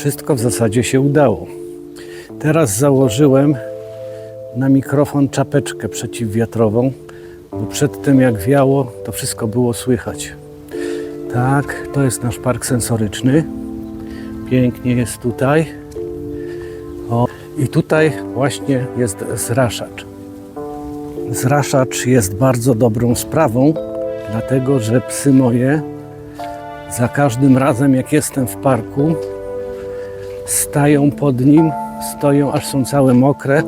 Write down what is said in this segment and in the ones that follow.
Wszystko w zasadzie się udało. Teraz założyłem na mikrofon czapeczkę przeciwwiatrową, bo przedtem jak wiało, to wszystko było słychać. Tak, to jest nasz park sensoryczny. Pięknie jest tutaj. O, i tutaj właśnie jest zraszacz. Zraszacz jest bardzo dobrą sprawą, dlatego że psy moje za każdym razem, jak jestem w parku, stają pod nim, stoją aż są całe mokre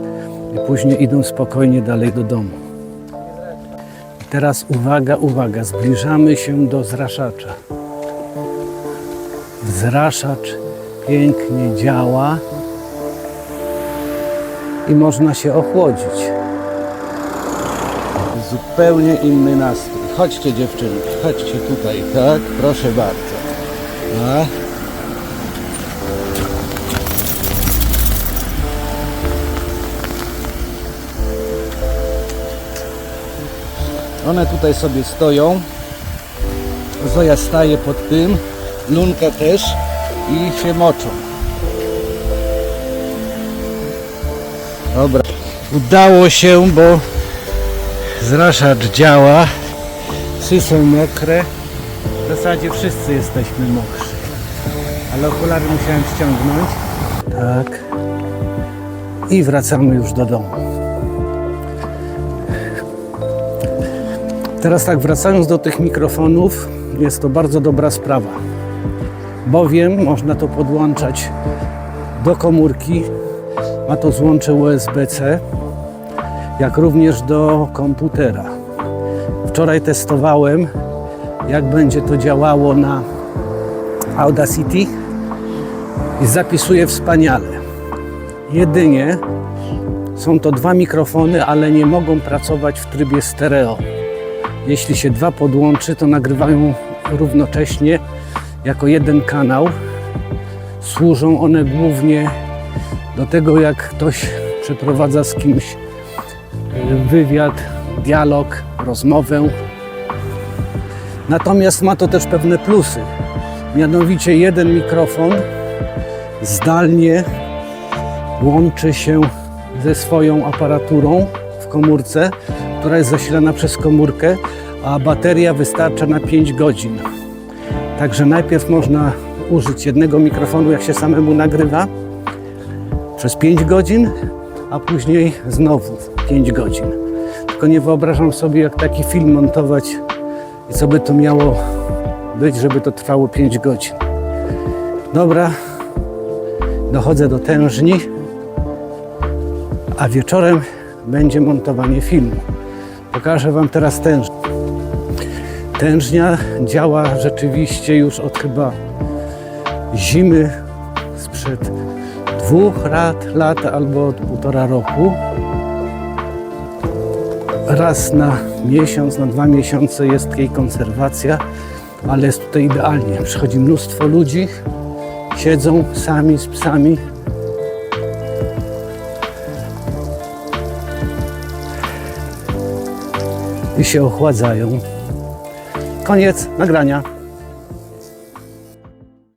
i później idą spokojnie dalej do domu. I teraz uwaga, uwaga, zbliżamy się do zraszacza. Zraszacz pięknie działa i można się ochłodzić. Zupełnie inny nastrój. Chodźcie dziewczynki, chodźcie tutaj, tak? Proszę bardzo. A? One tutaj sobie stoją. Zoja staje pod tym, Lunka też i się moczą. Dobra. Udało się, bo zraszacz działa. Psy są mokre. W zasadzie wszyscy jesteśmy mokrzy. Ale okulary musiałem ściągnąć. Tak. I wracamy już do domu. Teraz tak, wracając do tych mikrofonów, jest to bardzo dobra sprawa, bowiem można to podłączać do komórki, ma to złącze USB-C, jak również do komputera. Wczoraj testowałem, jak będzie to działało na Audacity i zapisuje wspaniale. Jedynie są to dwa mikrofony, ale nie mogą pracować w trybie stereo. Jeśli się dwa podłączy, to nagrywają równocześnie jako jeden kanał. Służą one głównie do tego, jak ktoś przeprowadza z kimś y, wywiad, dialog, rozmowę. Natomiast ma to też pewne plusy. Mianowicie jeden mikrofon zdalnie łączy się ze swoją aparaturą w komórce, która jest zasilana przez komórkę, a bateria wystarcza na 5 godzin. Także najpierw można użyć jednego mikrofonu, jak się samemu nagrywa, przez 5 godzin, a później znowu 5 godzin. Tylko nie wyobrażam sobie, jak taki film montować i co by to miało być, żeby to trwało 5 godzin. Dobra, dochodzę do tężni, a wieczorem będzie montowanie filmu. Pokażę Wam teraz tężnię. Tężnia działa rzeczywiście już od chyba zimy sprzed dwóch lat, lat albo od półtora roku. Raz na miesiąc, na dwa miesiące jest jej konserwacja, ale jest tutaj idealnie. Przychodzi mnóstwo ludzi, siedzą sami z psami, i się ochładzają. Koniec nagrania.